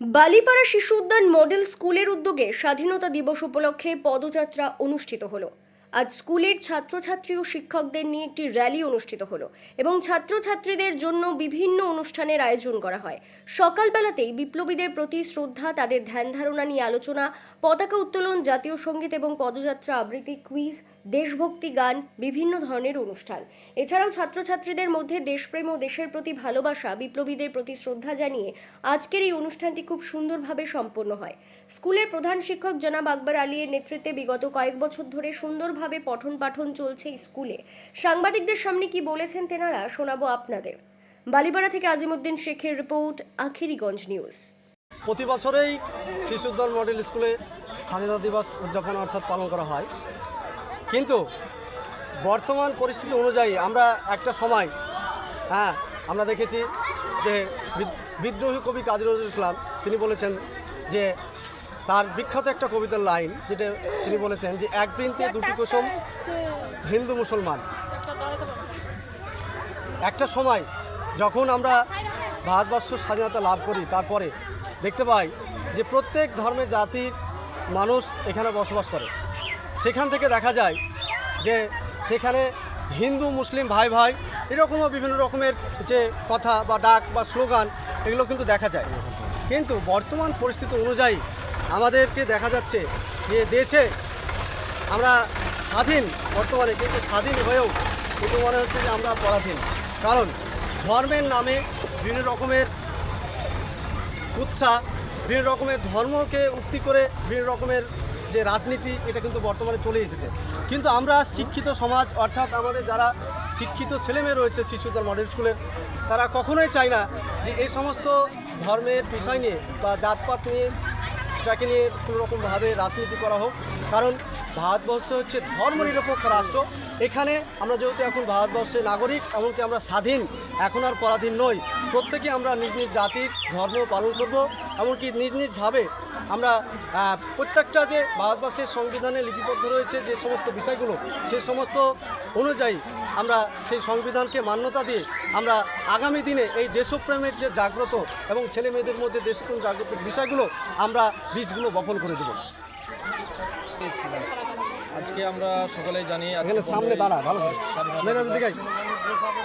বালিপাড়া শিশু উদ্যান মডেল স্কুলের উদ্যোগে স্বাধীনতা দিবস উপলক্ষে পদযাত্রা অনুষ্ঠিত হলো। আজ স্কুলের ছাত্রছাত্রী ও শিক্ষকদের নিয়ে একটি র্যালি অনুষ্ঠিত হলো এবং ছাত্রছাত্রীদের জন্য বিভিন্ন অনুষ্ঠানের আয়োজন করা হয়। সকালবেলাতেই বিপ্লবীদের প্রতি শ্রদ্ধা, তাদের ধ্যান ধারণা নিয়ে আলোচনা, পতাকা উত্তোলন, জাতীয় সংগীত এবং পদযাত্রা আবৃত্তি, কুইজ, দেশভক্তি গান, বিভিন্ন ধরনের অনুষ্ঠান। এছাড়াও ছাত্রছাত্রীদের মধ্যে দেশপ্রেম ও দেশের প্রতি ভালোবাসা, বিপ্লবীদের প্রতি শ্রদ্ধা জানিয়ে আজকের এই অনুষ্ঠানটি খুব সুন্দরভাবে সম্পন্ন হয়। স্কুলের প্রধান শিক্ষক জনাব আকবর আলীর নেতৃত্বে বিগত কয়েক বছর ধরে সুন্দরভাবে পঠন পাঠন চলছে স্কুলে। সাংবাদিকদের সামনে কি বলেছেন তেনারা, শোনাবো আপনাদের। বালিপাড়া থেকে আজিমুদ্দিন শেখের রিপোর্ট, আখেরিগঞ্জ নিউজ। প্রতি বছরেই শিশুদ্দল মডেল স্কুলে স্বাধীনতা দিবস উদযাপন অর্থাৎ পালন করা হয়। কিন্তু বর্তমান পরিস্থিতি অনুযায়ী আমরা একটা সময় হ্যাঁ আমরা দেখেছি যে বিদ- বিদ্রোহী কবি কাজী নজরুল ইসলাম, তিনি বলেছেন যে তার বিখ্যাত একটা কবিতার লাইন যেটা তিনি বলেছেন যে এক বৃন্তে দুটি কুসুম হিন্দু মুসলমান। একটা সময় যখন আমরা ভারতবর্ষ স্বাধীনতা লাভ করি তারপরে দেখতে পাই যে প্রত্যেক ধর্মের জাতির মানুষ এখানে বসবাস করে। সেখান থেকে দেখা যায় যে সেখানে হিন্দু মুসলিম ভাই ভাই এরকমও বিভিন্ন রকমের যে কথা বা ডাক বা স্লোগান এগুলো কিন্তু দেখা যায়। কিন্তু বর্তমান পরিস্থিতি অনুযায়ী আমাদেরকে দেখা যাচ্ছে যে দেশে আমরা স্বাধীন, বর্তমানে কিন্তু স্বাধীন হয়েও কিন্তু মনে হচ্ছে যে আমরা পরাধীন। কারণ ধর্মের নামে বিভিন্ন রকমের উৎসাহ বিভিন্ন রকমের ধর্মকে উক্তি করে বিভিন্ন রকমের যে রাজনীতি, এটা কিন্তু বর্তমানে চলে এসেছে। কিন্তু আমরা শিক্ষিত সমাজ, অর্থাৎ আমাদের যারা শিক্ষিত ছেলেমেয়ে রয়েছে শিশুদের মডেল স্কুলের, তারা কখনোই চায় না যে এই সমস্ত ধর্মের বিষয় নিয়ে বা জাতপাত নিয়ে এটাকে নিয়ে কোনোরকমভাবে রাজনীতি করা হোক। কারণ ভারতবর্ষ হচ্ছে ধর্মনিরপেক্ষ রাষ্ট্র। এখানে আমরা যেহেতু এখন ভারতবর্ষের নাগরিক, এমনকি আমরা স্বাধীন, এখন আর পরাধীন নই। প্রত্যেকে আমরা নিজ নিজ জাতির ধর্ম পালন করব। এমনকি নিজ নিজভাবে আমরা প্রত্যেকটা যে ভারতবর্ষের সংবিধানে লিপিবদ্ধ রয়েছে যে সমস্ত বিষয়গুলো সেই সমস্ত অনুযায়ী আমরা সেই সংবিধানকে মান্যতা দিয়ে আমরা আগামী দিনে এই দেশপ্রেমের যে জাগ্রত এবং ছেলে মেয়েদের মধ্যে দেশপ্রেম জাগ্রত বিষয়গুলো আমরা বীজগুলো বপন করে দেবো। আজকে আমরা সকলেই জানি আজকে সামনে দাঁড়া ভালো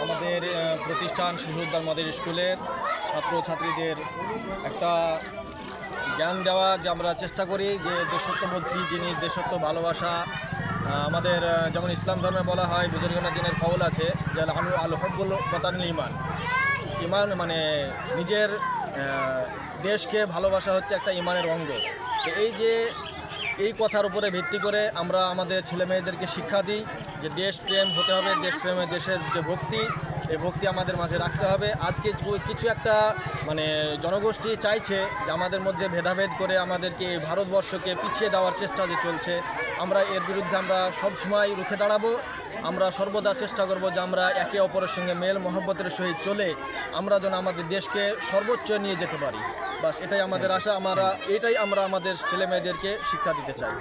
আমাদের প্রতিষ্ঠান শিশু উদ্যান মাদের স্কুলের ছাত্রছাত্রীদের একটা জ্ঞান দেওয়া যে আমরা চেষ্টা করি যে দেশত্ববোধ কী জিনিস দেশত্ব ভালোবাসা আমাদের যেমন ইসলাম ধর্মে বলা হয় বুজুর্গনা দিনের কৌল আছে, যে আলু আল হব্বুল বতানুল ইমান ইমান মানে নিজের দেশকে ভালোবাসা হচ্ছে একটা ইমানের অঙ্গ। তো এই যে এই কথার উপরে ভিত্তি করে আমরা আমাদের ছেলে মেয়েদেরকে শিক্ষা দিই যে দেশপ্রেম হতে হবে, দেশপ্রেমে দেশের যে ভক্তি এই ভক্তি আমাদের মাঝে রাখতে হবে। আজকে কিছু একটা মানে জনগোষ্ঠী চাইছে যে আমাদের মধ্যে ভেদাভেদ করে আমাদেরকে ভারতবর্ষকে পিছিয়ে দেওয়ার চেষ্টা যে চলছে, আমরা এর বিরুদ্ধে আমরা সবসময় রুখে দাঁড়াবো। আমরা সর্বদা চেষ্টা করব যে আমরা একে অপরের সঙ্গে মেল মহব্বতের সহিত চলে আমরা যেন আমাদের দেশকে সর্বোচ্চ নিয়ে যেতে পারি। বাস, এটাই আমাদের আশা। আমরা, এটাই আমরা আমাদের ছেলে মেয়েদেরকে শিক্ষা দিতে চাই।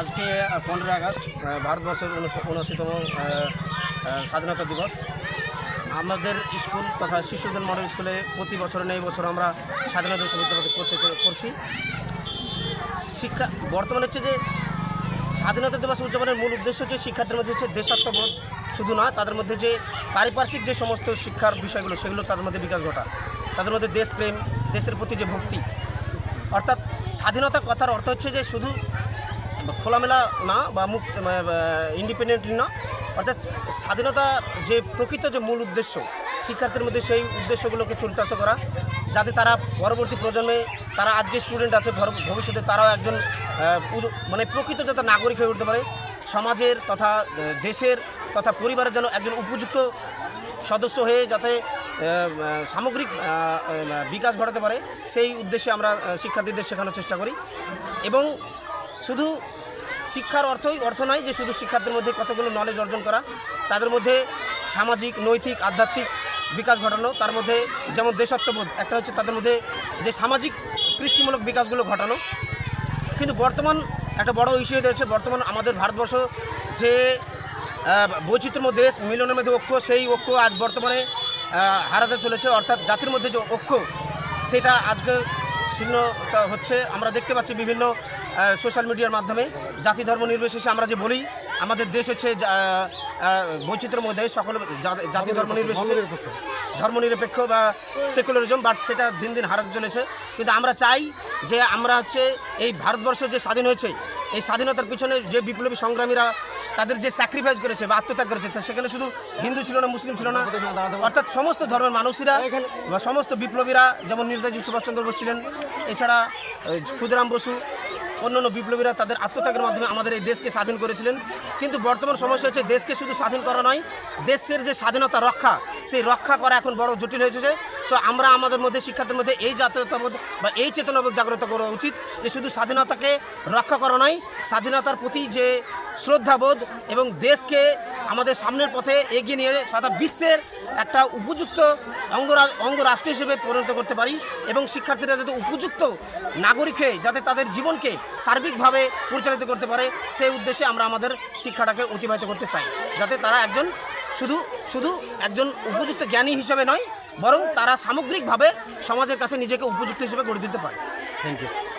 আজকে পনেরোই আগস্ট ভারতবর্ষের উনআশিতম স্বাধীনতা দিবস। আমাদের স্কুল তথা শিশুদের মডেল স্কুলে প্রতি বছর নেই বছর আমরা স্বাধীনতা দিবস উদযাপন করতে করছি। শিক্ষা, বর্তমানে হচ্ছে যে স্বাধীনতা দিবস উদযাপনের মূল উদ্দেশ্য হচ্ছে শিক্ষার্থীর মধ্যে হচ্ছে দেশাত্মবোধ। শুধু না, তাদের মধ্যে যে পারিপার্শ্বিক যে সমস্ত শিক্ষার বিষয়গুলো, সেগুলো তাদের মধ্যে বিকাশ ঘটা। তাদের মধ্যে দেশপ্রেম, দেশের প্রতি যে ভক্তি। অর্থাৎ স্বাধীনতা কথার অর্থ হচ্ছে যে শুধু খোলামেলা না বা মুক্ত ইন্ডিপেন্ডেন্টলি না অর্থাৎ স্বাধীনতা যে প্রকৃত যে মূল উদ্দেশ্য শিক্ষার্থীর মধ্যে সেই উদ্দেশ্যগুলোকে চরিতার্থ করা, যাতে তারা পরবর্তী প্রজন্মে তারা আজকে স্টুডেন্ট আছে ভবিষ্যতে তারাও একজন মানে প্রকৃত যাতে নাগরিক হয়ে উঠতে পারে, সমাজের তথা দেশের তথা পরিবারের যেন একজন উপযুক্ত সদস্য হয়ে যাতে সামগ্রিক বিকাশ ঘটাতে পারে, সেই উদ্দেশ্যে আমরা শিক্ষার্থীদের শেখানোর চেষ্টা করি। এবং শুধু শিক্ষার অর্থই অর্থ নয় যে শুধু শিক্ষার্থীর মধ্যে কতগুলো নলেজ অর্জন করা। তাদের মধ্যে সামাজিক, নৈতিক, আধ্যাত্মিক বিকাশ ঘটানো, তার মধ্যে যেমন দেশত্ববোধ একটা হচ্ছে তাদের মধ্যে যে সামাজিক কৃষ্টিমূলক বিকাশগুলো ঘটানো। কিন্তু বর্তমান একটা বড় ইস্যু হয়ে দাঁড়িয়েছে বর্তমান আমাদের ভারতবর্ষ যে বৈচিত্র্যময় দেশ, মিলনের মধ্যে ঐক্য, সেই ঐক্য আজ বর্তমানে হারাতে চলেছে। অর্থাৎ জাতির মধ্যে যে ঐক্য, সেটা আজকে শূন্যতা হচ্ছে। আমরা দেখতে পাচ্ছি বিভিন্ন সোশ্যাল মিডিয়ার মাধ্যমে জাতি, ধর্ম নির্বিশেষে আমরা যে বলি, আমাদের দেশ হচ্ছে বৈচিত্র্যময় দেশ সকল জাতি, ধর্ম নির্বিশেষে ধর্মনিরপেক্ষ বা সেকুলারিজম বাট সেটা দিন দিন হারাতে চলেছে। কিন্তু আমরা চাই যে আমরা হচ্ছে এই ভারতবর্ষ যে স্বাধীন হয়েছে, এই স্বাধীনতার পিছনে যে বিপ্লবী সংগ্রামীরা তাদের যে স্যাক্রিফাইস করেছে বা আত্মত্যাগ করেছে সেখানে শুধু হিন্দু ছিল না, মুসলিম ছিল না, অর্থাৎ সমস্ত ধর্মের মানুষেরা বা সমস্ত বিপ্লবীরা, যেমন নেতাজি সুভাষচন্দ্র বোস ছিলেন, এছাড়া ক্ষুদিরাম বসু অন্যান্য বিপ্লবীরা তাদের আত্মত্যাগের মাধ্যমে আমাদের এই দেশকে স্বাধীন করেছিলেন। কিন্তু বর্তমান সমস্যা হচ্ছে দেশকে শুধু স্বাধীন করা নয়, দেশের যে স্বাধীনতা রক্ষা, সেই রক্ষা করা এখন বড় জটিল হয়েছে সো আমরা আমাদের মধ্যে শিক্ষার্থীর মধ্যে এই জাতীয়তাবোধ বা এই চেতনাবোধ জাগ্রত করা উচিত যে শুধু স্বাধীনতাকে রক্ষা করা নয়, স্বাধীনতার প্রতি যে শ্রদ্ধাবোধ এবং দেশকে আমাদের সামনের পথে এগিয়ে নিয়ে সারা বিশ্বের একটা উপযুক্ত অঙ্গরা- অঙ্গরাষ্ট্র হিসেবে পরিণত করতে পারি এবং শিক্ষার্থীরা যাতে উপযুক্ত নাগরিক হয়ে, যাতে তাদের জীবনকে সার্বিকভাবে পরিচালিত করতে পারে, সেই উদ্দেশ্যে আমরা আমাদের শিক্ষাটাকে অতিবাহিত করতে চাই। যাতে তারা একজন শুধু শুধু একজন উপযুক্ত জ্ঞানী হিসেবে নয়, বরং তারা সামগ্রিকভাবে সমাজের কাছে নিজেকে উপযুক্ত হিসেবে গড়ে দিতে পারে। Thank you